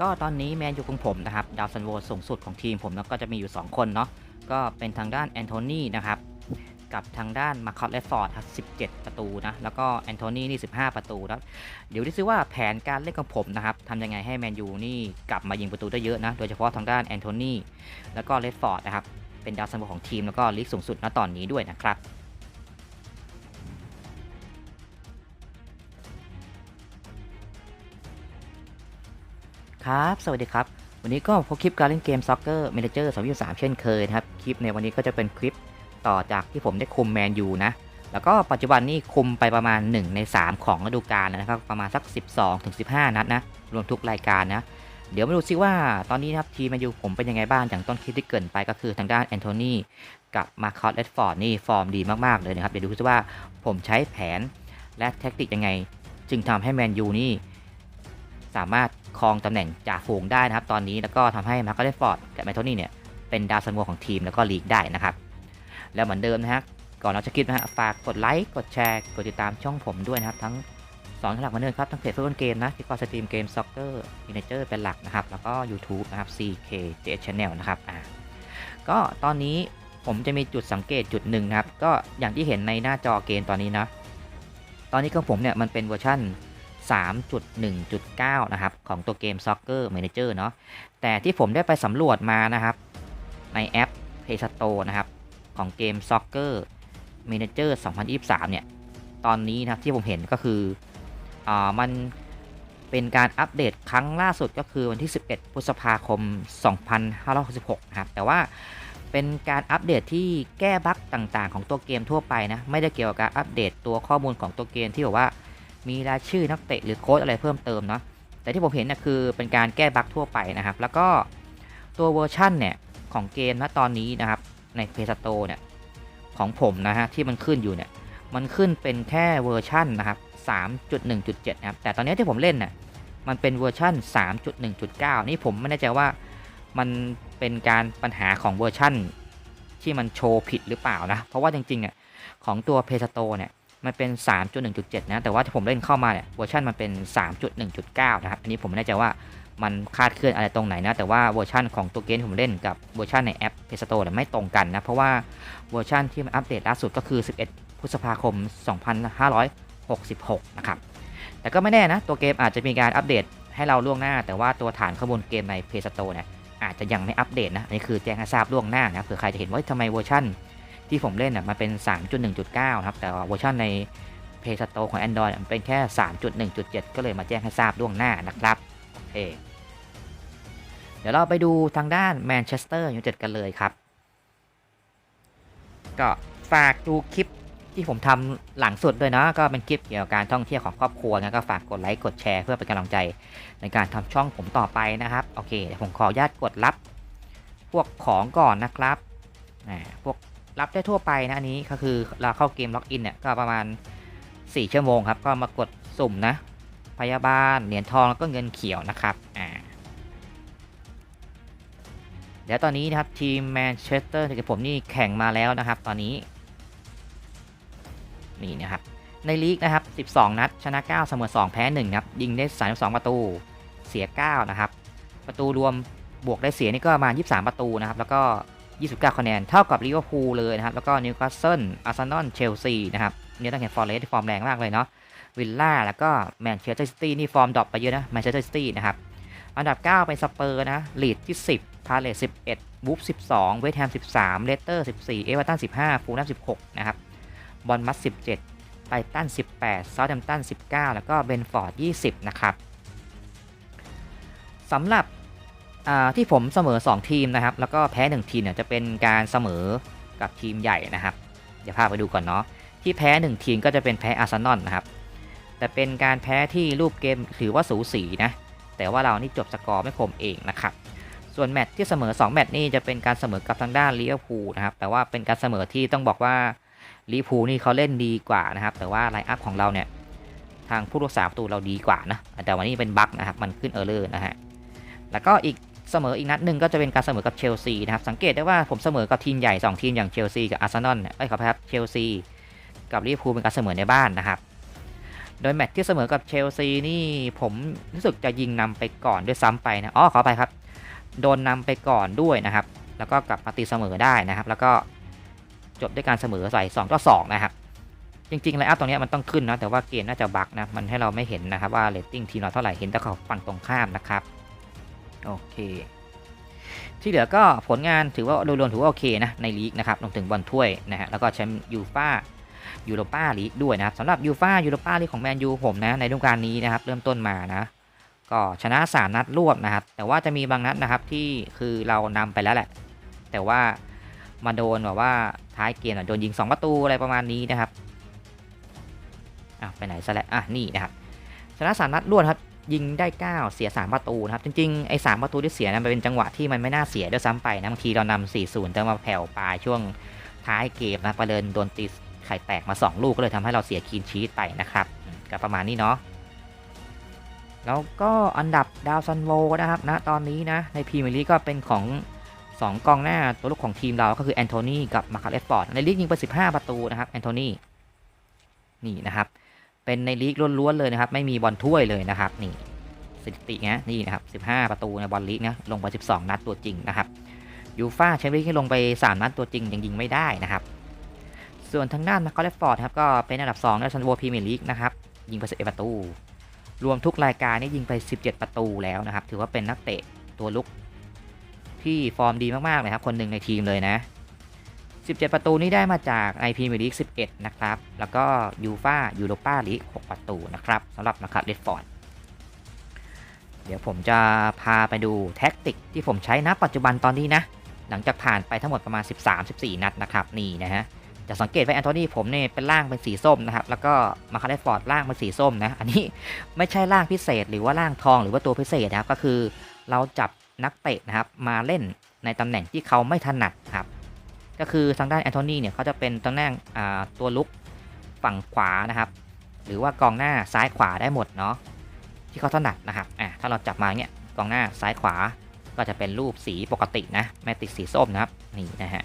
ก็ตอนนี้แมนยูของผมนะครับดาวซันโวสูงสุดของทีมผมแล้วก็จะมีอยู่ 2 คนเนาะก็เป็นทางด้านแอนโทนีนะครับกับทางด้านมาคอตเลฟฟอร์ดครับ17ประตูนะแล้วก็แอนโทนีนี่15ประตูนะเดี๋ยวดูซิว่าแผนการเล่นของผมนะครับทำยังไงให้แมนยูนี่กลับมายิงประตูได้เยอะนะโดยเฉพาะทางด้านแอนโทนีแล้วก็เลฟฟอร์ดนะครับเป็นดาวซันโวของทีมแล้วก็ลีกสูงสุดณตอนนี้ด้วยนะครับ ครับ สวัสดีครับ วันนี้ก็พบคลิปการเล่นเกม Soccer Manager 2023เช่นเคยนะครับ คลิปในวันนี้ก็จะเป็นคลิปต่อจากที่ผมได้คุมแมนยูนะ แล้วก็ปัจจุบันนี่คุมไปประมาณ 1 ใน 3 ของฤดูกาลนะครับ ประมาณสัก 12ถึง15นัดนะ รวมทุกรายการนะ เดี๋ยวมาดูซิว่าตอนนี้นะครับทีมแมนยูผมเป็นยังไงบ้าง อย่างต้นคลิปที่เกินไปก็คือทางด้านแอนโทนีกับมาคอสเลดฟอร์ดนี่ฟอร์มดีมากๆเลยนะครับ เดี๋ยวดูซิว่าผมใช้แผนและแท็กติกยังไง จึงทำให้แมนยูนี่สามารถ ครองตำแหน่งจ่าฝูงได้นะครับ ตอนนี้แล้วก็ทำให้มาร์คเลฟอร์ดกับแมทโทนี่เนี่ยเป็นดาวซันโวของทีมแล้วก็ลีกได้นะครับ แล้วเหมือนเดิมนะฮะก่อนเราจะคลิปนะฮะฝากกดไลค์กดแชร์กดติดตามช่องผมด้วยนะครับ ทั้งสองหลักมือนเดิมครับทั้งเพจเพื่อนเกมนะที่ก็สตรีมเกมซ็อกเกอร์อินเจอร์เป็นหลักนะครับ แล้วก็ YouTube นะครับ CK j Channel นะครับอ่าก็ตอนนี้ผมจะมีจุดสังเกตจุดหนึ่งนะครับ ก็อย่างที่เห็นในหน้าจอเกมตอนนี้นะ ตอนนี้ของผมเนี่ยมันเป็นเวอร์ชั่น 3.1.9 นะครับ ของตัวเกม Soccer Manager เนาะแต่ที่ผมได้ไปสำรวจมานะครับ ในแอป Play Store นะครับ ของเกม Soccer Manager 2023 เนี่ย ตอนนี้นะครับที่ผมเห็นก็คืออ่ามันเป็นการอัปเดตครั้งล่าสุดก็คือวันที่ 11 พฤษภาคม 2566 นะครับ แต่ว่าเป็นการอัปเดตที่แก้บั๊กต่างๆ ของตัวเกมทั่วไปนะ ไม่ได้เกี่ยวกับการอัปเดตตัวข้อมูลของตัวเกมที่บอกว่า มีรายชื่อนักเตะหรือโค้ดอะไรเพิ่มเติมเนาะแต่ที่ผมเห็นนะคือเป็นการแก้บั๊กทั่วไปนะครับ แล้วก็ตัวเวอร์ชั่นเนี่ยของเกมณตอนนี้นะครับใน Play Store เนี่ยของผมนะฮะที่มันขึ้นอยู่เนี่ยมันขึ้นเป็นแค่เวอร์ชั่นนะครับ3.1.7นะครับแต่ตอนนี้ที่ผมเล่นน่ะมันเป็นเวอร์ชั่น 3.1.9 นี่ผมไม่แน่ใจว่ามันเป็นการปัญหาของเวอร์ชั่นที่มันโชว์ผิดหรือเปล่านะ เพราะว่าจริงๆอะของตัว Play Store เนี่ย มันเป็น 3.1.7 นะ แต่ว่าที่ผมเล่นเข้ามาเนี่ยเวอร์ชันมันเป็น 3.1.9 นะครับ อันนี้ผมไม่แน่ใจว่ามันคาดเคลื่อนอะไรตรงไหนนะ แต่ว่าเวอร์ชันของตัวเกมที่ผมเล่นกับเวอร์ชันในแอป Play Store ไม่ตรงกันนะ เพราะว่าเวอร์ชันที่มันอัปเดตล่าสุดก็คือ 11 พฤษภาคม 2566 นะครับ แต่ก็ไม่แน่นะ ตัวเกมอาจจะมีการอัปเดตให้เราล่วงหน้า แต่ว่าตัวฐานข้อมูลเกมใน Play Store เนี่ยอาจจะยังไม่อัปเดตนะ อันนี้คือแจ้งให้ทราบล่วงหน้านะ เผื่อใครจะเห็นว่าทำไมเวอร์ชัน ที่ผมเล่นอะมันเป็น 3.1.9นะครับ แต่ว่าเวอร์ชันใน Play Store ของ Android มันเป็นแค่ 3.1.7 ก็เลยมาแจ้งให้ทราบล่วงหน้านะครับ โอเค เดี๋ยวเราไปดูทางด้านแมนเชสเตอร์ยูไนเต็ดกันเลยครับ ก็ฝากดูคลิปที่ผมทำหลังสุดด้วยนะก็เป็นคลิปเกี่ยวกับการท่องเที่ยวของครอบครัวนะก็ฝากกดไลค์กดแชร์เพื่อเป็นกำลังใจในการทำช่องผมต่อไปนะครับ โอเคผมขออนุญาตกดรับ พวกของก่อนนะครับอ่พวก รับได้ทั่วไปนะอันนี้ก็คือเราเข้าเกมล็อกอินเนี่ยก็ประมาณ 4 ชั่วโมงครับ ก็มากดสุ่มนะ พยาบาลเหรียญทองแล้วก็เงินเขียวนะครับอ่าเดี๋ยวตอนนี้นะครับทีมแมนเชสเตอร์ที่ผมนี่แข่งมาแล้วนะครับ ตอนนี้นี่นะครับในลีกนะครับ 12 นัด ชนะ 9 เสมอ 2 แพ้ 1 ครับ ยิงได้ 32 ประตู เสีย 9 นะครับ ประตูรวมบวกได้เสียนี่ก็ประมาณ23 ประตูนะครับ แล้วก็ 29 คะแนน เท่ากับลิเวอร์พูลเลยนะครับ แล้วก็นิวคาสเซิล อาร์เซนอล เชลซีนะครับเนี่ยต้องเห็นฟอร์เรสที่ฟอร์มแรงมากเลยเนาะ วิลล่า แล้วก็แมนเชสเตอร์ซิตี้นี่ฟอร์มดรอปไปเยอะนะ แมนเชสเตอร์ซิตี้นะครับ อันดับ 9 เป็นสเปอร์นะ ลีดที่ 10 พาเลส11วูฟ12 เวสต์แฮม 13 เลสเตอร์ 14 เอเวอร์ตัน 15 ฟูลแลม16 นะครับ บอลมัส17ไททัน 18 เซาท์แฮมป์ตัน 19 แล้วก็เบนฟอร์ด 20 นะครับสำหรับ ที่ผมเสมอ 2 ทีมนะครับ แล้วก็แพ้ 1 ทีมเนี่ยจะเป็นการเสมอกับทีมใหญ่นะครับ เดี๋ยวพาไปดูก่อนเนาะที่แพ้ 1 ทีมก็จะเป็นแพ้อาร์เซนอลนะครับ แต่เป็นการแพ้ที่รูปเกมถือว่าสูสีนะ แต่ว่าเรานี่จบสกอร์ไม่คมเองนะครับ ส่วนแมตช์ที่เสมอ 2 แมตช์นี่จะเป็นการเสมอกับทางด้านลิเวอร์พูลนะครับ แต่ว่าเป็นการเสมอที่ต้องบอกว่าลิเวอร์พูลนี่เขาเล่นดีกว่านะครับ แต่ว่าไลน์อัพของเราเนี่ยทางผู้รักษาประตูเราดีกว่านะ แต่วันนี้เป็นบั๊กนะครับ มันขึ้นเออร์เลอร์นะฮะ แล้วก็อีก เสมออีกนัดหนึ่งก็จะเป็นการเสมอกับเชลซีนะครับ สังเกตได้ว่าผมเสมอกับทีมใหญ่ 2 ทีมอย่างเชลซีกับอาร์เซนอลเอ้ยขออภัยครับเชลซีกับลิเวอร์พูลเป็นการเสมอในบ้านนะครับ โดยแมตช์ที่เสมอกับเชลซีนี่ผมรู้สึกจะยิงนำไปก่อนด้วยซ้ำไปนะอ๋อขอไปครับ โดนนำไปก่อนด้วยนะครับ แล้วก็กลับมาตีเสมอได้นะครับ แล้วก็จบด้วยการเสมอใส่2ต่อ2นะครับจริงๆไลน์อัพตรงนี้มันต้องขึ้นนะแต่ว่าเกมน่าจะบักนะมันให้เราไม่เห็นนะครับว่าเรตติ้งทีมเราเท่าไหร่เห็นแต่เขาฝั่งตรงข้ามนะครับ โอเค ที่เหลือก็ผลงานถือว่าโดยรวมถือว่าโอเคนะในลีกนะครับรวมถึงบอลถ้วยนะฮะแล้วก็แชมป์ยูฟ่ายูโรปาลีกด้วยนะครับสำหรับยูฟ่ายูโรปาลีกของแมนยูผมนะในฤดูกาลนี้นะครับเริ่มต้นมานะก็ชนะสามนัดรวดนะครับ แต่ว่าจะมีบางนัดนะครับที่คือเรานำไปแล้วแหละ แต่ว่ามาโดนแบบว่าท้ายเกมโดนยิง 2 ประตูอะไรประมาณนี้นะครับอะไปไหนซะแล้วอะนี่นะครับชนะสามนัดรวดครับ ยิงได้ 9 เสีย 3 ประตูนะครับ จริง ๆ ไอ้สประตูที่เสียนั้นมันเป็นจังหวะที่มันไม่น่าเสียด้วยซ้ำไปนะบางทีเรานำ4-0 แต่มาแผ่วปลายช่วงท้ายเกมนะประเดินโดนตีไข่แตกมา 2 ลูกก็เลยทำให้เราเสียคีนชีตไปนะครับก็ประมาณนี้เนาะแล้วก็อันดับดาวซันโวนะครับนะตอนนี้นะในพรีเมียร์ลีกก็เป็นของ 2 กองหน้าตัวลูกของทีมเราก็คือแอนโทนีกับมาคาเลสฟอร์ดในลีกยิงไป 15 ประตูนะครับแอนโทนีนี่นะครับ เป็นในลีกล้วนๆเลยนะครับ ไม่มีบอลถ้วยเลยนะครับนี่สถิตินะนี่นะครับ 15 ประตูในบอลลีกนะลงไป 12 นัดตัวจริงนะครับยูฟ่าแชมเปี้ยนลีกลงไป 3 นัดตัวจริงยังยิงไม่ได้นะครับ ส่วนทางด้านมาคอเลฟฟอร์ดครับก็เป็นอันดับ2ในซันโวพรีเมียร์ลีกนะครับยิงไป11ประตู รวมทุกรายการนี่ยิงไป 17 ประตูแล้วนะครับ ถือว่าเป็นนักเตะตัวลุกที่ฟอร์มดีมากๆเลยครับคนหนึ่งในทีมเลยนะ 17 ประตูนี่ได้มาจากไอพีเมลีก 11 นะครับ แล้วก็ยูฟายูโรปาลีก 6 ประตูนะครับสำหรับนะครับเลดฟอร์ด เดี๋ยวผมจะพาไปดูแท็กติกที่ผมใช้นะปัจจุบันตอนนี้นะ หลังจากผ่านไปทั้งหมดประมาณ 13-14 นัดนะครับ นี่นะฮะ จะสังเกตว่าแอนโทนีผมเนี่ยเป็นร่างเป็นสีส้มนะครับ แล้วก็มาคาเดฟอร์ดร่างเป็นสีส้มนะ อันนี้ไม่ใช่ร่างพิเศษ หรือว่าร่างทองหรือว่าตัวพิเศษนะครับ ก็คือเราจับนักเตะนะครับมาเล่นในตำแหน่งที่เขาไม่ถนัดครับ ก็คือทางด้านแอนโทนีเนี่ยเขาจะเป็นตำแหน่งตัวลุกฝั่งขวานะครับ หรือว่ากองหน้าซ้ายขวาได้หมดเนาะที่เขาถนัดนะครับอะถ้าเราจับมาเนี่ยกองหน้าซ้ายขวาก็จะเป็นรูปสีปกตินะไม่ติดสีส้มนะครับนี่นะฮะ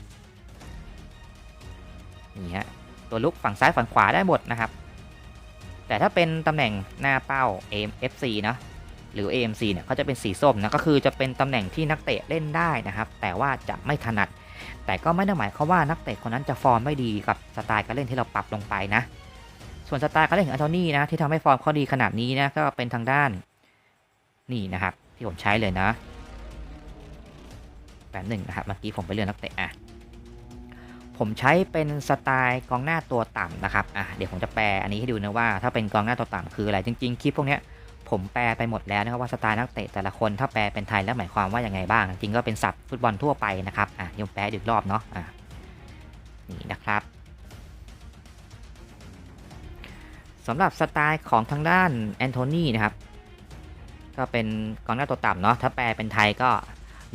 นี่ฮะตัวลุกฝั่งซ้ายฝั่งขวาได้หมดนะครับ แต่ถ้าเป็นตำแหน่งหน้าเป้า AMFC นะหรือ AMC เนี่ยเขาจะเป็นสีส้มนะก็คือจะเป็นตำแหน่งที่นักเตะเล่นได้นะครับ แต่ว่าจะไม่ถนัด แต่ก็ไม่ได้หมายความว่านักเตะคนนั้นจะฟอร์มไม่ดีกับสไตล์การเล่นที่เราปรับลงไปนะ ส่วนสไตล์การเล่นของอันโทนี่นะที่ทำให้ฟอร์มเขาดีขนาดนี้นะก็เป็นทางด้าน นี่นะครับที่ผมใช้เลยนะแป๊บหนึ่งนะครับเมื่อกี้ผมไปเลือกนักเตะอะผมใช้เป็นสไตล์กองหน้าตัวต่ำนะครับอะเดี๋ยวผมจะแปลอันนี้ให้ดูนะว่าถ้าเป็นกองหน้าตัวต่ำคืออะไรจริงๆคลิปพวกเนี้ย ผมแปลไปหมดแล้วนะครับว่าสไตล์นักเตะแต่ละคนถ้าแปลเป็นไทยแล้วหมายความว่าอย่างไงบ้าง จริงก็เป็นศัพท์ฟุตบอลทั่วไปนะครับอะยมแปลอีกรอบเนาะอะนี่นะครับสำหรับสไตล์ของทางด้านแอนโทนีนะครับก็เป็นกองหน้าตัวต่ำเนาะถ้าแปลเป็นไทยก็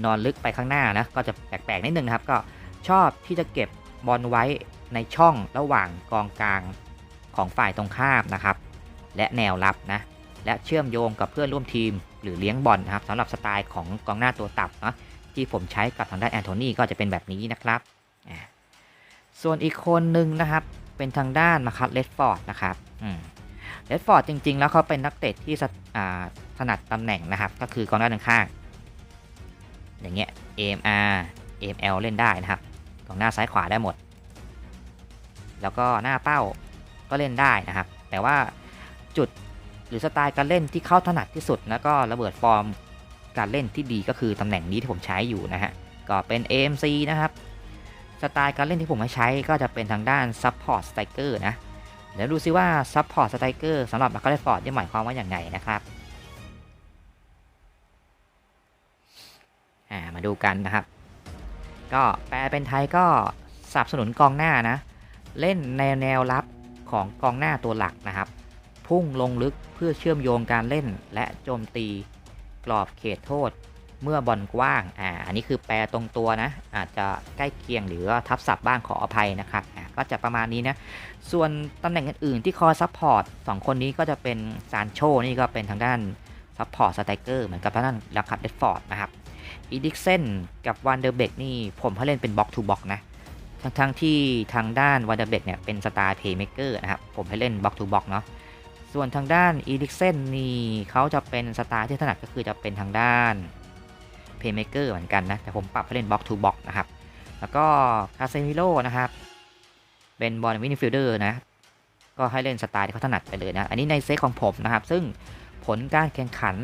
นอนลึกไปข้างหน้านะก็จะแปลกๆนิดนึงนะครับก็ชอบที่จะเก็บบอลไว้ในช่องระหว่างกองกลางของฝ่ายตรงข้ามนะครับ และแนวรับนะ และเชื่อมโยงกับเพื่อนร่วมทีม หรือเลี้ยงบอลนะครับสำหรับสไตล์ของกองหน้าตัวตับนะที่ผมใช้กับทางด้านแอนโทนีก็จะเป็นแบบนี้นะครับส่วนอีกคนหนึ่งนะครับ เป็นทางด้านมาคัตเลดฟอร์ดนะครับเลดฟอร์ดจริง ๆ แล้วเขาเป็นนักเตะที่ถนัดตำแหน่งนะครับ ก็คือกองหน้าด้านข้างอย่างเงี้ย AMR AML เล่นได้นะครับกองหน้าซ้ายขวาได้หมด แล้วก็หน้าเป้าก็เล่นได้นะครับ แต่ว่าจุด หรือสไตล์การเล่นที่เข้าถนัดที่สุด แล้วก็ระเบิดฟอร์มการเล่นที่ดีก็คือตำแหน่งนี้ที่ผมใช้อยู่นะฮะ ก็เป็น AMC นะครับสไตล์การเล่นที่ผมใช้ก็จะเป็นทางด้าน Support Striker นะ เดี๋ยวดูซิว่า Support Striker สำหรับมาร์คเลฟอร์ดจะหมายความว่าอย่างไงนะครับามาดูกันนะครับ ก็แปลเป็นไทยก็สนับสนุนกองหน้านะ เล่นในแนวรับของกองหน้าตัวหลักนะครับ พุ่งลงลึกเพื่อเชื่อมโยงการเล่นและโจมตี กรอบเขตโทษ เมื่อบอลกว้างอ่าอันนี้คือแปลตรงตัวนะ อาจจะใกล้เคียงหรือทับศัพท์บ้างขออภัยนะครับอ่าก็จะประมาณนี้นะ ส่วนตำแหน่งอื่นๆที่คอยซัพพอร์ตสองคนนี้ก็จะเป็นซานโชนี่ก็เป็นทางด้านซัพพอร์ตสไตรเกอร์เหมือนกับทางด้านลักคัตเดฟฟอร์ดนะครับอีดิกเซนกับวันเดอร์เบกนี่ผมให้เล่นเป็นบล็อกทูบล็อกนะทั้งๆที่ทางด้านวันเดอร์เบกเนี่ยเป็นสไตล์เพย์เมเกอร์นะครับผมให้เล่นบล็อกทูบล็อกเนาะ ส่วนทางด้านอีลิกเซนนี่เขาจะเป็นสไตล์ที่ถนัดก็คือจะเป็นทางด้านเพย์เมเกอร์เหมือนกันนะ แต่ผมปรับให้เล่นบล็อกทูบล็อกนะครับ แล้วก็คาเซมิโลนะครับ เป็นบอลวินิฟิลเดอร์นะ ก็ให้เล่นสไตล์ที่เขาถนัดไปเลยนะ อันนี้ในเซตของผมนะครับ ซึ่งผลการแข่งขัน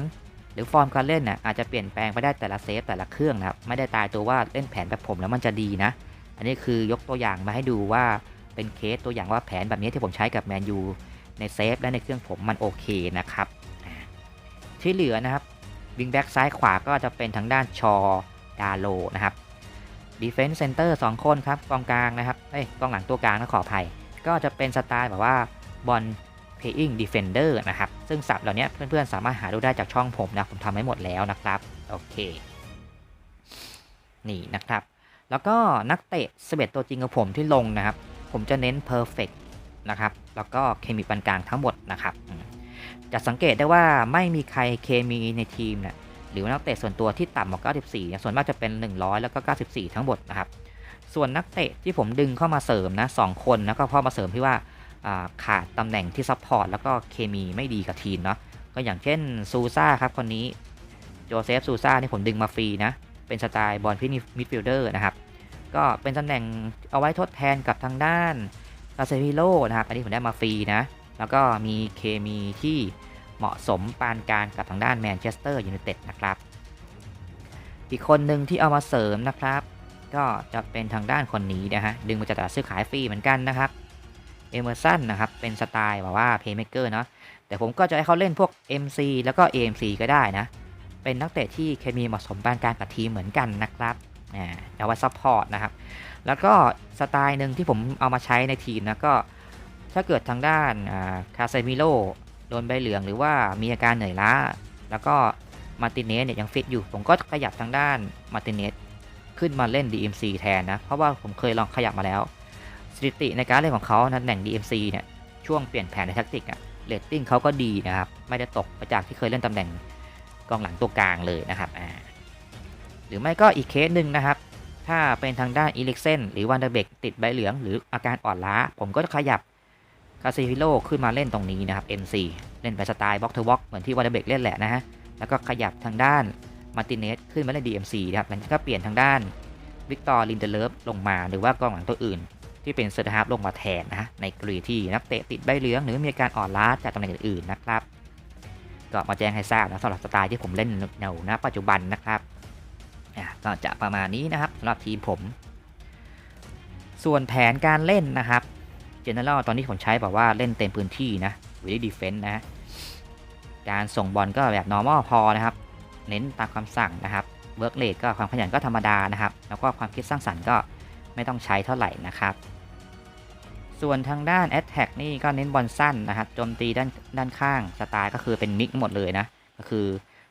หรือฟอร์มการเล่นน่ะอาจจะเปลี่ยนแปลงไปได้แต่ละเซฟแต่ละเครื่องนะครับ ไม่ได้ตายตัวว่าเล่นแผนแบบผมแล้วมันจะดีนะ อันนี้คือยกตัวอย่างมาให้ดูว่าเป็นเคสตัวอย่างว่าแผนแบบนี้ที่ผมใช้กับแมนยู ในเซฟและในเครื่องผมมันโอเคนะครับที่เหลือนะครับวิงแบ็กซ้ายขวาก็จะเป็นทางด้านชอดาโลนะครับดีเฟนส์เซนเตอร์2คนครับกองกลางนะครับเอ้ยกองหลังตัวกลางนะขออภัย ก็จะเป็นสไตล์แบบว่าบอล playing defender นะครับ ซึ่งศัพท์เหล่านี้เพื่อนๆ สามารถหาดูได้จากช่องผมนะผมทำให้หมดแล้วนะครับ โอเค นี่นะครับ แล้วก็นักเตะ11ตัวจริงของผมที่ลงนะครับ ผมจะเน้น perfect นะครับ แล้วก็เคมีปานกลางทั้งหมดนะครับ จะสังเกตได้ว่าไม่มีใครเคมีในทีมเนี่ยหรือนักเตะส่วนตัวที่ต่ำกว่า 94เนี่ยส่วนมากจะเป็น 100 แล้วก็ 94 ทั้งหมดนะครับ ส่วนนักเตะที่ผมดึงเข้ามาเสริมนะสองคนนะก็เพราะมาเสริมที่ว่าขาดตำแหน่งที่ซัพพอร์ตแล้วก็เคมีไม่ดีกับทีมเนาะก็อย่างเช่นซูซ่าครับคนนี้โจเซฟซูซ่านี่ผมดึงมาฟรีนะ เป็นสไตล์บอลฟินิมิดฟิลเดอร์นะครับ ก็เป็นตำแหน่งเอาไว้ทดแทนกับทางด้าน คาเซพิโลนะครับอันนี้ผมได้มาฟรีนะ แล้วก็มีเคมีที่เหมาะสมปานกลารกับทางด้านแมนเชสเตอร์ยูไนเต็ดนะครับ อีกคนหนึ่งที่เอามาเสริมนะครับ ก็จะเป็นทางด้านคนนี้นะฮะ ดึงมาจากตลาดซื้อขายฟรีเหมือนกันนะครับ เอเมอร์สันนะครับ เป็นสไตล์แบบว่าเพย์เมเกอร์เนาะ แต่ผมก็จะให้เขาเล่นพวก MC แล้วก็ AMC ก็ได้นะ เป็นนักเตะที่เคมีเหมาะสมปานกลางกับทีมเหมือนกันนะครับ เอาไว้ซัพพอร์ตนะครับ แล้วก็สไตล์หนึ่งที่ผมเอามาใช้ในทีมนะก็ถ้าเกิดทางด้านคาเซมิโลโดนใบเหลืองหรือว่ามีอาการเหนื่อยล้า แล้วก็มาร์ติเนสเนี่ยยังฟิตอยู่ ผมก็ขยับทางด้านมาร์ติเนสขึ้นมาเล่น DMC แทนนะ เพราะว่าผมเคยลองขยับมาแล้ว สถิติในการเล่นของเขาตำแหน่ง DMC เนี่ยช่วงเปลี่ยนแผนในแท็กติกอะเรตติ้งเขาก็ดีนะครับ ไม่ได้ตกไปจากที่เคยเล่นตำแหน่งกองหลังตัวกลางเลยนะครับอ่า หรือไม่ก็อีกเคสหนึ่งนะครับ ถ้าเป็นทางด้านอีลิกเซนหรือวันเดอร์เบกติดใบเหลืองหรืออาการอ่อนล้า ผมก็จะขยับคาซิฟิโลขึ้นมาเล่นตรงนี้นะครับ MC เล่นไปสไตล์บล็อกเทอร์บ็อกเหมือนที่วันเดอร์เบกเล่นแหละนะฮะ แล้วก็ขยับทางด้านมาร์ติเนสขึ้นมาเล่น DMC นะครับแล้วก็เปลี่ยนทางด้านวิกตอร์ลินเดเลฟลงมาหรือว่ากองหลังตัวอื่น ที่เป็นเซอร์ฮาร์ฟลงมาแทนนะในกรณีที่นักเตะติดใบเหลืองหรือมีอาการอ่อนล้าจากตำแหน่งอื่นๆนะครับก็มาแจ้งให้ทราบนะสำหรับสไตล์ที่ผมเล่นในณปัจจุบันนะครับ ก็จะประมาณนี้นะครับสำหรับทีมผม ส่วนแผนการเล่นนะครับเจเนอเรลตอนนี้ผมใช้แบบว่าเล่นเต็มพื้นที่นะวิดีดีเฟนต์นะการส่งบอลก็แบบ normal พอนะครับ เน้นตามคำสั่งนะครับเวิร์กเลทก็ความขยันก็ธรรมดานะครับ แล้วก็ความคิดสร้างสรรค์ก็ไม่ต้องใช้เท่าไหร่นะครับ ส่วนทางด้าน Attack นี่ก็เน้นบอลสั้นนะครับโจมตีด้านด้านข้างสไตล์ก็คือเป็นมิกหมดเลยนะ ก็คือ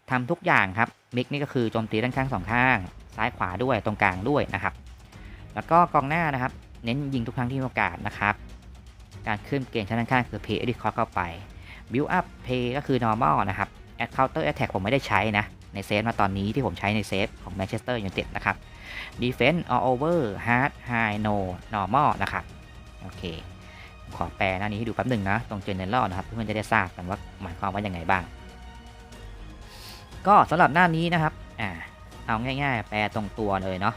ทำทุกอย่างครับมิกนี่ก็คือโจมตีด้านข้างสองข้าง ซ้ายขวาด้วยตรงกลางด้วยนะครับ แล้วก็กองหน้านะครับ เน้นยิงทุกครั้งที่มีโอกาสนะครับ การขึ้นเกณฑ์ชั้นด้านข้างคือ Pay Edit Cost เข้าไป Build Up Pay ก็คือ normal นะครับ Add Counter Attack ผมไม่ได้ใช้นะ ในเซฟมาตอนนี้ที่ผมใช้ในเซฟของ Manchester United นะครับ Defense All Over Hard High No Normal นะครับโอเคขอแปลหน้านี้ให้ดูแป๊บหนึ่งนะตรง General นะครับเพื่อนๆจะได้ทราบกันว่าหมายความว่าอย่างไงบ้าง ก็สำหรับหน้านี้นะครับอ่าเอาง่ายๆ แปลตรงตัวเลยเนาะ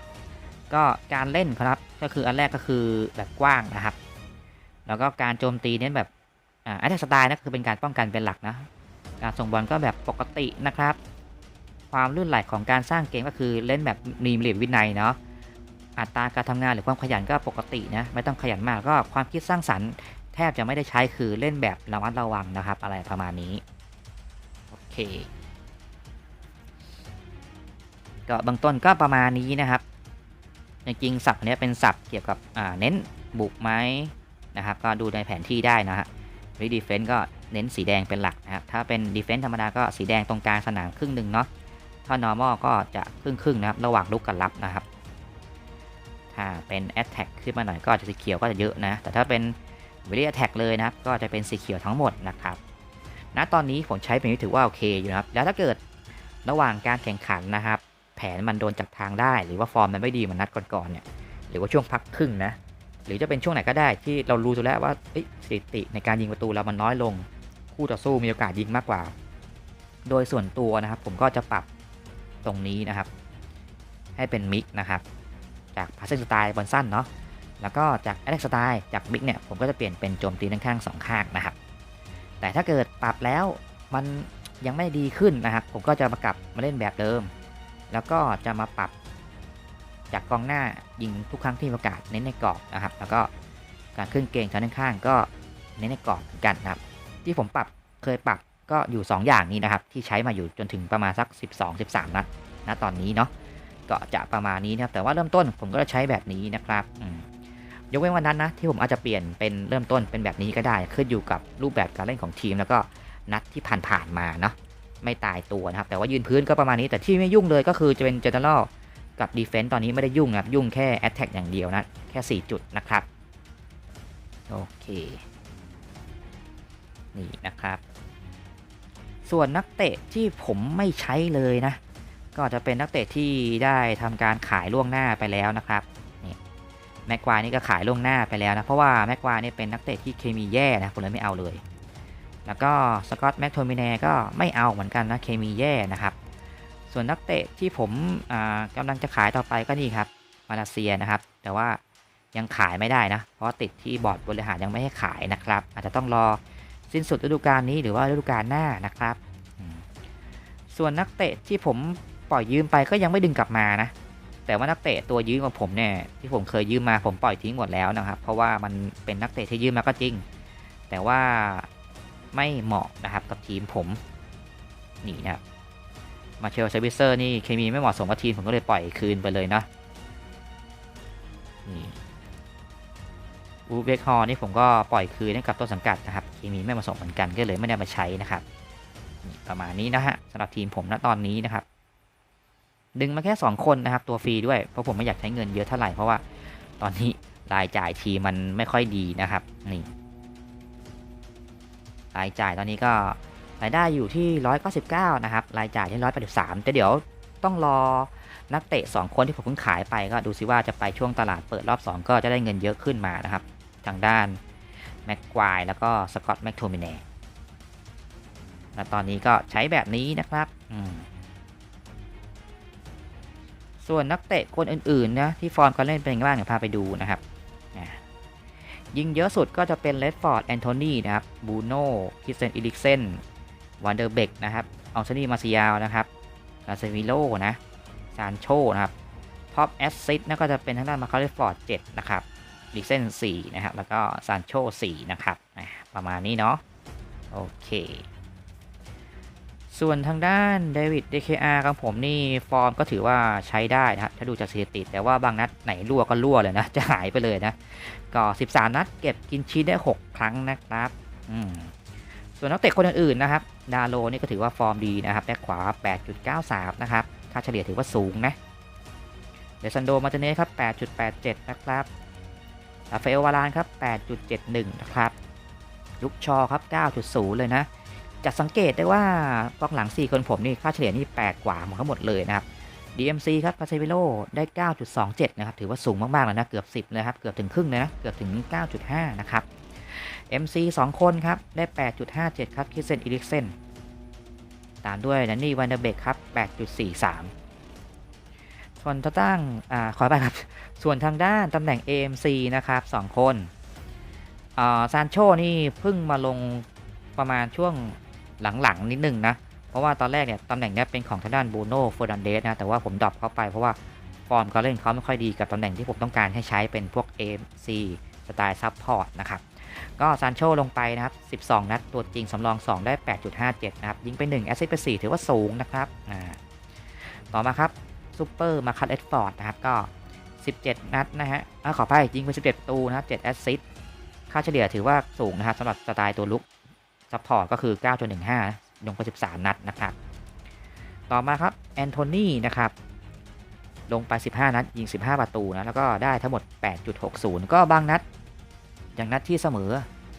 ก็การเล่นครับก็คืออันแรกก็คือแบบกว้างนะครับ แล้วก็การโจมตีเน้นแบบอ่าอันสไตล์นะคือเป็นการป้องกันเป็นหลักนะการส่งบอลก็แบบปกตินะครับ ความลื่นไหลของการสร้างเกมก็คือเล่นแบบมีเหลี่ยมวินัยเนาะอัตราการทำงานหรือความขยันก็ปกตินะไม่ต้องขยันมากก็ความคิดสร้างสรรค์แทบจะไม่ได้ใช้คือเล่นแบบระมัดระวังนะครับ อะไรประมาณนี้โอเค ก็เบางต้นก็ประมาณนี้นะครับจริงๆศัพท์นี้เป็นศัพท์เกี่ยวกับเน้นบุกไหมนะครับ ก็ดูในแผนที่ได้นะฮะรีดีเฟนต์ก็เน้นสีแดงเป็นหลักนะครับ ถ้าเป็นดีเฟนต์ธรรมดาก็สีแดงตรงกลางสนามครึ่งหนึ่งเนาะถ้า normal ก็จะครึ่งครึ่งนะครับ ระหว่างลุกกับรับนะครับ ถ้าเป็น attack ขึ้นมาหน่อยก็จะสีเขียวก็จะเยอะนะ แต่ถ้าเป็น v e r y attack เลยนะครับ ก็จะเป็นสีเขียวทั้งหมดนะครับ ณ ตอนนี้ผมใช้เป็นถือว่าโอเคอยู่นะครับ แล้วถ้าเกิดระหว่างการแข่งขันนะครับ แผนมันโดนจับทางได้ หรือว่าฟอร์มมันไม่ดีเหมือนนัดก่อนๆเนี่ยหรือว่าช่วงพักครึ่งนะหรือจะเป็นช่วงไหนก็ได้ที่เรารู้ตัวแล้วว่าสถิติในการยิงประตูเรามันน้อยลง คู่ต่อสู้มีโอกาสยิงมากกว่า โดยส่วนตัวนะครับผมก็จะปรับตรงนี้นะครับ ให้เป็นมิกนะครับ จากพาสเซนสไตล์บอลสั้นเนาะแล้วก็จากแอ t ็กสไตล์จากมิกเนี่ยผมก็จะเปลี่ยนเป็นโจมตีด้านข้างสองข้างนะครับ แต่ถ้าเกิดปรับแล้วมันยังไม่ดีขึ้นนะครับ ผมก็จะมากลับมาเล่นแบบเดิม แล้วก็จะมาปรับจากกองหน้ายิงทุกครั้งที่มีโอกาสเน้นในกรอบนะครับ แล้วก็การขึ้นเกงทางด้านข้างก็เน้นในกรอบเหมือนกันนะครับ ที่ผมปรับเคยปรับก็อยู่ 2 อย่างนี้นะครับ ที่ใช้มาอยู่จนถึงประมาณสัก 12-13นัดณตอนนี้เนาะก็จะประมาณนี้นะครับแต่ว่าเริ่มต้นผมก็จะใช้แบบนี้นะครับยกเว้นวันนั้นนะที่ผมอาจจะเปลี่ยนเป็นเริ่มต้นเป็นแบบนี้ก็ได้ ขึ้นอยู่กับรูปแบบการเล่นของทีม แล้วก็นัดที่ผ่านๆมาเนาะ ไม่ตายตัวนะครับ แต่ว่ายืนพื้นก็ประมาณนี้แต่ที่ไม่ยุ่งเลยก็คือจะเป็น general กับ defense ตอนนี้ไม่ได้ยุ่งนะครับ ยุ่งแค่ attack อย่างเดียวนะ แค่ 4 จุดนะครับ โอเค นี่นะครับ ส่วนนักเตะที่ผมไม่ใช้เลยนะ ก็จะเป็นนักเตะที่ได้ทำการขายล่วงหน้าไปแล้วนะครับนี่แม็กควายนี่ก็ขายล่วงหน้าไปแล้วนะ เพราะว่าแม็กควายนี่เป็นนักเตะที่เคมีแย่นะผมเลยไม่เอาเลย แล้วก็สกอตแม็กโทมินก็ไม่เอาเหมือนกันนะเคมีแย่นะครับ ส่วนนักเตะที่ผมกำลังจะขายต่อไปก็นี่ครับมาเลเซียนะครับ แต่ว่ายังขายไม่ได้นะ เพราะติดที่บอร์ดบริหารยังไม่ให้ขายนะครับ อาจจะต้องรอสิ้นสุดฤดูกาลนี้หรือว่าฤดูกาลหน้านะครับ ส่วนนักเตะที่ผมปล่อยยืมไปก็ยังไม่ดึงกลับมานะ แต่ว่านักเตะตัวยืมของผมเนี่ยที่ผมเคยยืมมาผมปล่อยทิ้งหมดแล้วนะครับ เพราะว่ามันเป็นนักเตะที่ยืมมาก็จริง แต่ว่า ไม่เหมาะนะครับกับทีมผมนี่นะครับมาเชลเซอร์วิเซอร์นี่เคมีไม่เหมาะสมกับทีมผมก็เลยปล่อยคืนไปเลยเนาะนี่อูเบคฮอร์นี่ผมก็ปล่อยคืนให้กับต้นสังกัดนะครับเคมีไม่เหมาะสมเหมือนกันก็เลยไม่ได้มาใช้นะครับประมาณนี้นะฮะสำหรับทีมผมณตอนนี้นะครับ ดึงมาแค่ 2 คนนะครับ ตัวฟรีด้วยเพราะผมไม่อยากใช้เงินเยอะเท่าไหร่เพราะว่าตอนนี้รายจ่ายทีมันไม่ค่อยดีนะครับนี่ รายจ่ายตอนนี้ก็รายได้อยู่ที่ 199 นะครับ รายจ่ายที่ 183 แต่เดี๋ยวต้องรอนักเตะ 2 คนที่ผมเพิ่งขายไปก็ดูซิว่าจะไปช่วงตลาดเปิดรอบ 2 ก็จะได้เงินเยอะขึ้นมานะครับ ทางด้านแม็กควายแล้วก็สกอตแม็กโทมินเน่และตอนนี้ก็ใช้แบบนี้นะครับ ส่วนนักเตะคนอื่นๆนะที่ฟอร์มการเล่นเป็นยังไงบ้างเดี๋ยวพาไปดูนะครับ ยิงเยอะสุดก็จะเป็นเลดฟอร์ดแอนโทนีนะครับบูโน่คิสเซนอิลิกเซนวันเดอร์เบกนะครับอัลซานีมาซิยาลนะครับกาเซมิโลนะซานโชนะครับท็อปแอสซิสนั่นก็จะเป็นทางด้านมาคาริฟอร์ด7นะครับลิกเซน4นะครับแล้วก็ซานโช4นะครับประมาณนี้เนาะโอเค ส่วนทางด้านเดวิด DKR ของผมนี่ฟอร์มก็ถือว่าใช้ได้นะถ้าดูจากสถิติแต่ว่าบางนัดไหนรั่วก็รั่วเลยนะ จะหายไปเลยนะ ก็ 13 นัดเก็บกินชีสได้ 6 ครั้งนะครับอืมส่วนนักเตะคนอื่นๆนะครับ ดาโลนี่ก็ถือว่าฟอร์มดีนะครับแบ็คขวา 8.93 นะครับค่าเฉลี่ยถือว่าสูงนะเดซันโดมาเตเน่ครับ 8.87 นะครับราฟาเอลวารานครับ 8.71 นะครับลุกชอครับ 9.0 เลยนะ จะสังเกตได้ว่ากองหลัง 4 คนผมนี่ค่าเฉลี่ยนี่8กว่าหมดทั้งหมดเลยนะครับ DMC ครับคาเซวิโลได้ 9.27 นะครับ ถือว่าสูงมาก ๆ แล้วนะ เกือบ 10 เลยครับ เกือบถึงครึ่งเลยนะ เกือบถึง 9.5 นะครับ MC 2 คนครับ ได้ 8.57 ครับคิเซนอิลิกเซนตามด้วยนันนี่วันเดเบกครับ 8.43 ส่วนตั้งอ่าขอไปครับ ส่วนทางด้านตำแหน่ง AMC นะครับ 2 คนอ่าซานโชนี่เพิ่งมาลงประมาณช่วง หลังๆนิดนึงนะ เพราะว่าตอนแรกเนี่ยตำแหน่งนี้เป็นของทางด้านบูโน่เฟอร์นันเดสนะ แต่ว่าผมดรอปเข้าไปเพราะว่าฟอร์มการเล่นเขาไม่ค่อยดีกับตำแหน่งที่ผมต้องการให้ใช้เป็นพวก AMC สไตล์ซับพอร์ตนะครับ ก็ซานโชลงไปนะครับ 12 นัด ตัวจริงสำรอง 2 ได้ 8.57 นะครับ ยิงไป 1 แอสซิสต์ไป 4 ถือว่าสูงนะครับต่อมาครับซูเปอร์มาคัตเอสฟอร์ดนะครับ ก็ 17 นัดนะฮะขออภัยยิงไป11ประตูนะครับ7แอสซิสต์ค่าเฉลี่ยถือว่าสูงนะครับสำหรับสไตล์ตัวลุก ซัพพอร์ตก็คือ 9.15 ลงไป 13 นัดนะครับ ต่อมาครับแอนโทนีนะครับลงไป 15 นัด ยิง 15 ประตูนะ แล้วก็ได้ทั้งหมด 8.60 ก็บางนัด อย่างนัดที่เสมอ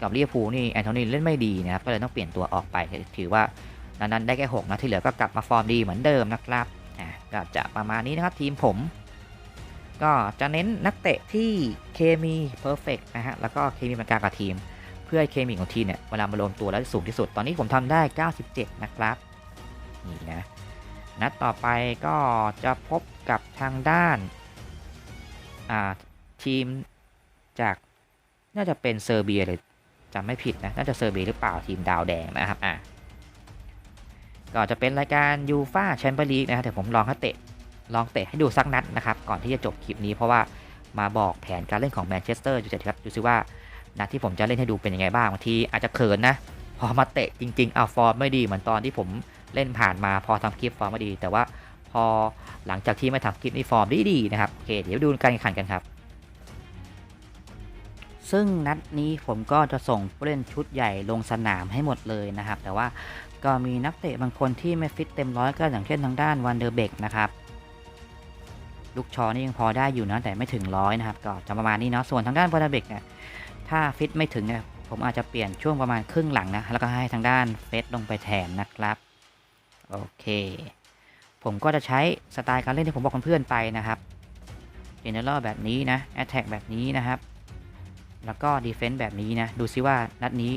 กับเรียพูนี่แอนโทนีเล่นไม่ดีนะครับ ก็เลยต้องเปลี่ยนตัวออกไป ถือว่านั้นได้แค่ 6นัดที่เหลือก็กลับมาฟอร์มดีเหมือนเดิมนะครับอ่าก็จะประมาณนี้นะครับทีมผม ก็จะเน้นนักเตะที่เคมีเพอร์เฟกนะฮะ แล้วก็เคมีบรรกางกับทีม พื่อให้เคมีของทีมเนี่ยเวลามารวมตัวแล้วสูงที่สุด ตอนนี้ผมทำได้ 97 นะครับ นี่นะ นัดต่อไปก็จะพบกับทางด้านาทีมจากน่าจะเป็นเซอร์เบียเลยจำไม่ผิดนะ น่าจะเซอร์เบียหรือเปล่าทีมดาวแดงนะครับอะก็จะเป็นรายการยูฟาแชมเปี้ยนลีกนะครับแต่ผมลองให้เตะลองเตะให้ดูสักนัดนะครับ ก่อนที่จะจบคลิปนี้เพราะว่ามาบอกแผนการเล่นของแมนเชสเตอร์ยูไนเต็ดครับดูซิว่า นัดที่ผมจะเล่นให้ดูเป็นยังไงบ้างบางทีอาจจะเขินนะ พอมาเตะจริงๆเอาฟอร์มไม่ดีเหมือนตอนที่ผมเล่นผ่านมาพอทำคลิปฟอร์มไม่ดี แต่ว่าพอหลังจากที่ไม่ทำคลิปนี้ฟอร์มดีๆนะครับโอเคเดี๋ยวดูการแข่งขันกันครับ ซึ่งนัดนี้ผมก็จะส่งผู้เล่นชุดใหญ่ลงสนามให้หมดเลยนะครับ แต่ว่าก็มีนักเตะบางคนที่ไม่ฟิตเต็มร้อยก็อย่างเช่นทางด้านวันเดอร์เบกนะครับลูกชอนี่ยังพอได้อยู่นะแต่ไม่ถึงร้อยนะครับก็จะประมาณนี้เนาะส่วนทางด้านวันเดอร์เบกเนี่ย ถ้าฟิตไม่ถึงเนี่ยผมอาจจะเปลี่ยนช่วงประมาณครึ่งหลังนะ แล้วก็ให้ทางด้านเฟสลงไปแทนนะครับ โอเค ผมก็จะใช้สไตล์การเล่นที่ผมบอกเพื่อนๆไปนะครับเจเนอเรลแบบนี้นะแอตแทกแบบนี้นะครับ แล้วก็ดีเฟนต์แบบนี้นะ ดูซิว่านัดนี้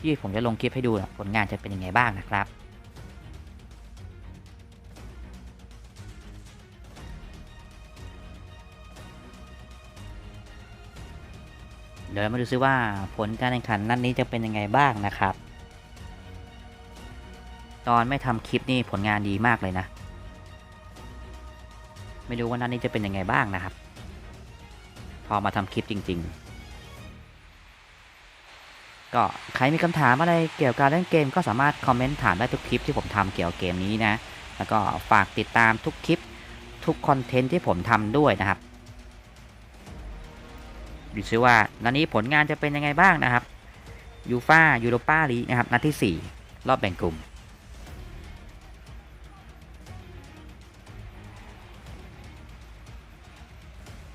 ที่ผมจะลงคลิปให้ดูนะผลงานจะเป็นยังไงบ้างนะครับ เดี๋ยวมาดูซิว่าผลการแข่งขันนัดนนี้จะเป็นยังไงบ้างนะครับ ตอนไม่ทำคลิปนี่ผลงานดีมากเลยนะ ไม่รู้ว่านัดนนี้จะเป็นยังไงบ้างนะครับ พอมาทำคลิปจริง ๆ ก็ใครมีคำถามอะไรเกี่ยวกับการเล่นเกมก็สามารถคอมเมนต์ถามได้ทุกคลิปที่ผมทำเกี่ยวกับเกมนี้นะ แล้วก็ฝากติดตามทุกคลิปทุกคอนเทนต์ที่ผมทำด้วยนะครับ ดูซิว่านัดนี้ผลงานจะเป็นยังไงบ้างนะครับยูฟายูโรปาลีนะครับนัดที่ 4 รอบแบ่งกลุ่ม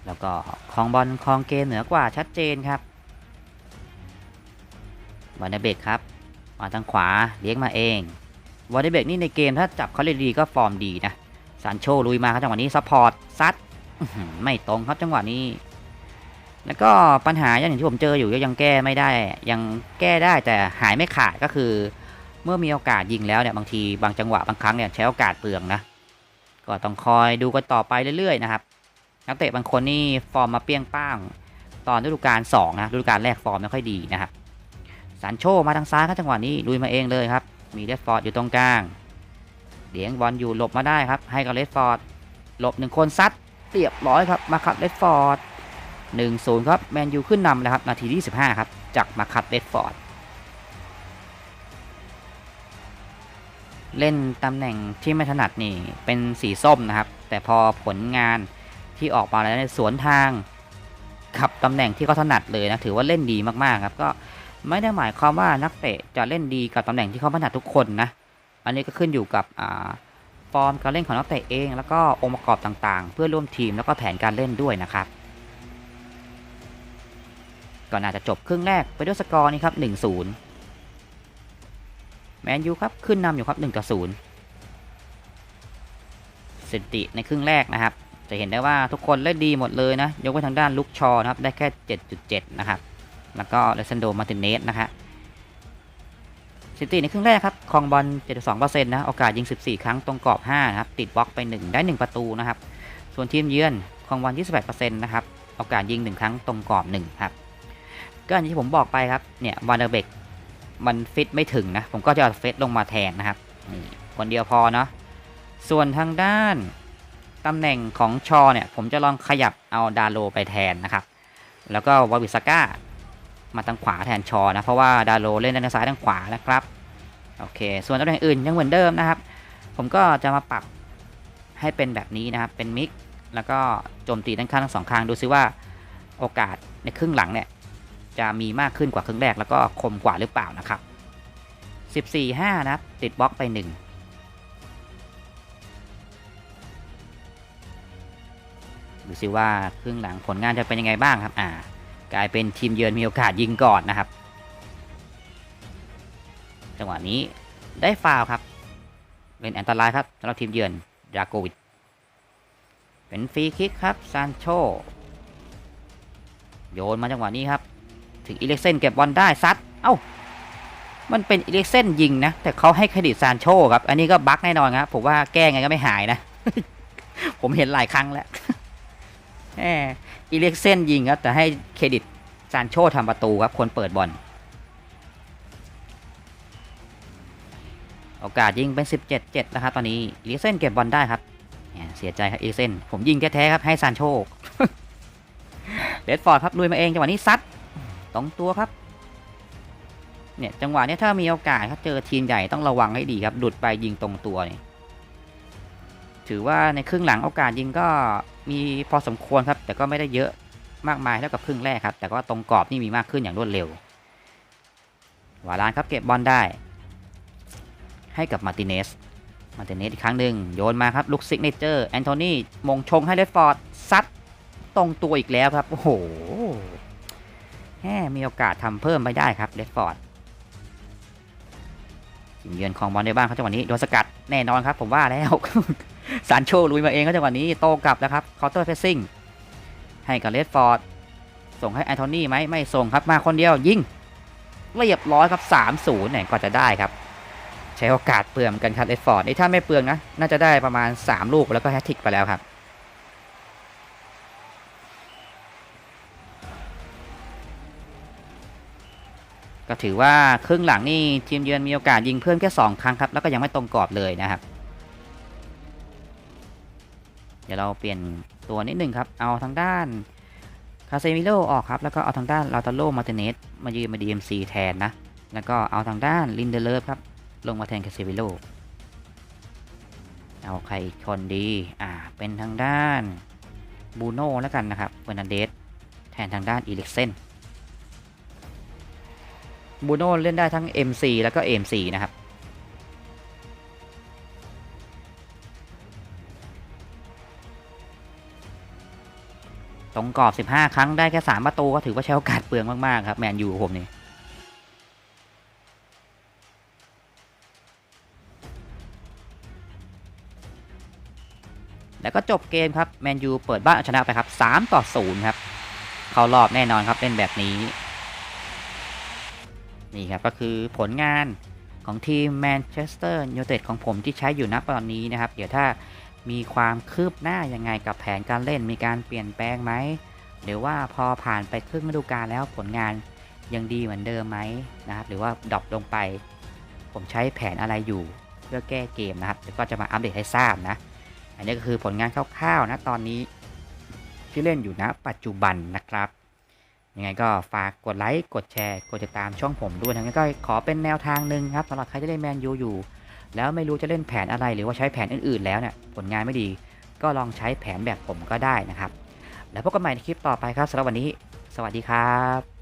แล้วก็ครองบอลครองเกมเหนือกว่าชัดเจนครับวานเดเบกครับ มาทางขวาเลี้ยงมาเองวานเดเบกนี่ในเกมถ้าจับเขาเล่นดีก็ฟอร์มดีนะซานโชลุยมาครับจังหวะนี้ซัพพอร์ตซัดไม่ตรงครับจังหวะนี้ แล้วก็ปัญหาอย่างที่ผมเจออยู่ก็ยังแก้ไม่ได้ ยังแก้ได้แต่หายไม่ขาดก็คือ เมื่อมีโอกาสยิงแล้วเนี่ยบางทีบางจังหวะบางครั้งเนี่ยใช้โอกาสเปลืองนะก็ต้องคอยดูกันต่อไปเรื่อยๆนะครับนักเตะบางคนนี่ฟอร์มมาเปี้ยงป้าง ตอนฤดูกาล2นะฤดูกาลแรกฟอร์มไม่ค่อยดีนะครับสันโชมาทางซ้ายครับจังหวะนี้ลุยมาเองเลยครับมีเลดฟอร์ดอยู่ตรงกลางเลี้ยงบอลอยู่หลบมาได้ครับให้กับเลดฟอร์ดหลบหนึ่งคนซัดเรียบร้อยครับมาคัดเลดฟอร์ด หนึ่งศูนย์ครับ แมนยูขึ้นนำแล้วครับ นาทีที่ 15 ครับ จากมาคัดเลดฟอร์ด เล่นตำแหน่งที่ไม่ถนัดนี่ เป็นสีส้มนะครับ แต่พอผลงานที่ออกมาแล้วในสวนทางกับตำแหน่งที่เขาถนัดเลยนะ ถือว่าเล่นดีมากๆครับ ก็ไม่ได้หมายความว่านักเตะจะเล่นดีกับตำแหน่งที่เขาถนัดทุกคนนะ อันนี้ก็ขึ้นอยู่กับอ่าฟอร์มการเล่นของนักเตะเอง แล้วก็องค์ประกอบต่างๆ เพื่อร่วมทีมแล้วก็แผนการเล่นด้วยนะครับ ก็น่าจะจบครึ่งแรกไปด้วยสกอร์นี้ครับ1-0 แมนยูครับขึ้นนำอยู่ครับ1ต่อ0สถิติในครึ่งแรกนะครับ จะเห็นได้ว่าทุกคนเล่นดีหมดเลยนะ ยกเว้ทางด้านลุกชอนะครับ ได้แค่ 7.7 นะครับ แล้วก็เลซันโดมาติเนสนะฮะสถิติในครึ่งแรกครับครองบอล 72%นะ โอกาสยิง 14 ครั้ง ตรงกรอบ 5 นะครับ ติดบล็อกไป 1 ได้ 1 ประตูนะครับ ส่วนทีมเยือนครองบอล 28%นะครับ โอกาสยิง 1 ครั้ง ตรงกรอบ 1 ครับ ก็อย่างที่ผมบอกไปครับเนี่ยวันเดอร์เบกมันฟิตไม่ถึงนะ ผมก็จะเอาเฟสลงมาแทนนะครับนี่คนเดียวพอเนาะส่วนทางด้านตำแหน่งของชอเนี่ย ผมจะลองขยับเอาดาโลไปแทนนะครับ แล้วก็วาวิสก้ามาทางขวาแทนชอนะ เพราะว่าดาโลเล่นด้านซ้ายด้านขวานะครับ โอเค ส่วนตำแหน่งอื่นยังเหมือนเดิมนะครับ ผมก็จะมาปรับให้เป็นแบบนี้นะครับ เป็นมิก แล้วก็โจมตีด้านข้างทั้งสองข้างดูซิว่าโอกาสในครึ่งหลังเนี่ย จะมีมากขึ้นกว่าครึ่งแรกแล้วก็คมกว่าหรือเปล่านะครับ 14 5 นะครับ ติดบล็อกไป 1 ดูสิว่าครึ่งหลังผลงานจะเป็นยังไงบ้างครับอ่ากลายเป็นทีมเยือนมีโอกาสยิงก่อนนะครับ จังหวะนี้ได้ฟาวครับ เป็นอันตรายครับสำหรับทีมเยือนดราโกวิดเป็นฟรีคิกครับซานโชโยนมาจังหวะนี้ครับ ถึงอีเล็กเซนเก็บบอลได้ซัด เอ้า มันเป็นอีเล็กเซนยิงนะ แต่เขาให้เครดิตซานโชครับ อันนี้ก็บั๊กแน่นอนครับ ผมว่าแก้ไงก็ไม่หายนะ ผมเห็นหลายครั้งแล้วแหมอีเล็กเซนยิงครับ แต่ให้เครดิตซานโชทำประตูครับ คนเปิดบอล โอกาสยิงเป็น 17-7 แล้วครับตอนนี้อีลิกเซนเก็บบอลได้ครับเสียใจครับอีลิกเซนผมยิงแท้ๆครับให้ซานโชเดดฟอร์ดครับลุยมาเองจังหวะนี้ซัด ตรงตัวครับ เนี่ยจังหวะนี้ถ้ามีโอกาสครับเจอทีมใหญ่ต้องระวังให้ดีครับดุดไปยิงตรงตัวนี่ถือว่าในครึ่งหลังโอกาสยิงก็มีพอสมควรครับ แต่ก็ไม่ได้เยอะมากมายเท่ากับครึ่งแรกครับ แต่ก็ตรงกรอบนี่มีมากขึ้นอย่างรวดเร็ว วาลานครับเก็บบอลได้ ให้กับมาติเนส มาติเนสอีกครั้งหนึ่งโยนมาครับลุกซิกเนเจอร์แอนโทนีมงชงให้เลดฟอร์ดซัดตรงตัวอีกแล้วครับ โอ้โห แหมมีโอกาสทำเพิ่มไปได้ครับเดฟอร์ดทีมเยือนของบอลในบ้านเขาจังหวะนี้โดนสกัดแน่นอนครับ ผมว่าแล้วซานโชลุยมาเองก็จังหวะนี้โตกลับแล้วครับเคาน์เตอร์เพสซิ่งให้กับเลดฟอร์ดส่งให้แอนโทนีไหมไม่ส่งครับมาคนเดียวยิงเรียบร้อยครับ3-0เนี่ยก็จะได้ครับ ใช้โอกาสเปลืองเหมือนกันครับเอดฟอร์ดนี่ถ้าไม่เปลืองนะน่าจะได้ประมาณ 3 ลูกแล้วก็แฮตทริกไปแล้วครับ ก็ถือว่าครึ่งหลังนี่ทีมเยือนมีโอกาสยิงเพิ่มแค่ 2 ครั้งครับ แล้วก็ยังไม่ตรงกรอบเลยนะครับ เดี๋ยวเราเปลี่ยนตัวนิดนึงครับ เอาทางด้านคาเซมิโลออกครับ แล้วก็เอาทางด้านลาตาโลมาเตเนสมายืนมา DMC แทนนะ แล้วก็เอาทางด้านลินเดเลฟครับ ลงมาแทนคาเซวิโล เอาใครอีกคนดี อ่า เป็นทางด้านบูโน่แล้วกันนะครับเฟอร์นันเดสแทนทางด้านอีเล็กเซน บูโน่เล่นได้ทั้ง MC แล้วก็ MC นะครับตรงกรอบ 15 ครั้งได้แค่ 3 ประตูก็ถือว่าใช้โอกาสเปลืองมาก ๆ ครับ แมนยูผมนี่ แล้วก็จบเกมครับ แมนยูเปิดบ้านเอาชนะไปครับ 3 ต่อ 0 ครับ เข้ารอบแน่นอนครับ เป็นแบบนี้ นี่ครับก็คือผลงานของทีมแมนเชสเตอร์ยูไนเต็ดของผมที่ใช้อยู่ณตอนนี้นะครับ เดี๋ยวถ้ามีความคืบหน้ายังไงกับแผนการเล่นมีการเปลี่ยนแปลงไหมหรือว่าพอผ่านไปครึ่งฤดูกาลแล้วผลงานยังดีเหมือนเดิมไหมนะครับ หรือว่าดรอปลงไป ผมใช้แผนอะไรอยู่เพื่อแก้เกมนะครับเดี๋ยวก็จะมาอัปเดตให้ทราบนะ อันนี้ก็คือผลงานคร่าวๆนะตอนนี้ที่เล่นอยู่นะปัจจุบันนะครับ ยังไงก็ฝากกดไลค์กดแชร์ กดติดตามช่องผมด้วยนะงั้นก็ขอเป็นแนวทางหนึ่งครับสำหรับใครที่เล่นแมนยูอยู่ แล้วไม่รู้จะเล่นแผนอะไรหรือว่าใช้แผนอื่นๆ แล้วเนี่ยผลงานไม่ดี ก็ลองใช้แผนแบบผมก็ได้นะครับ แล้วพบกันใหม่ในคลิปต่อไปครับสำหรับวันนี้ สวัสดีครับ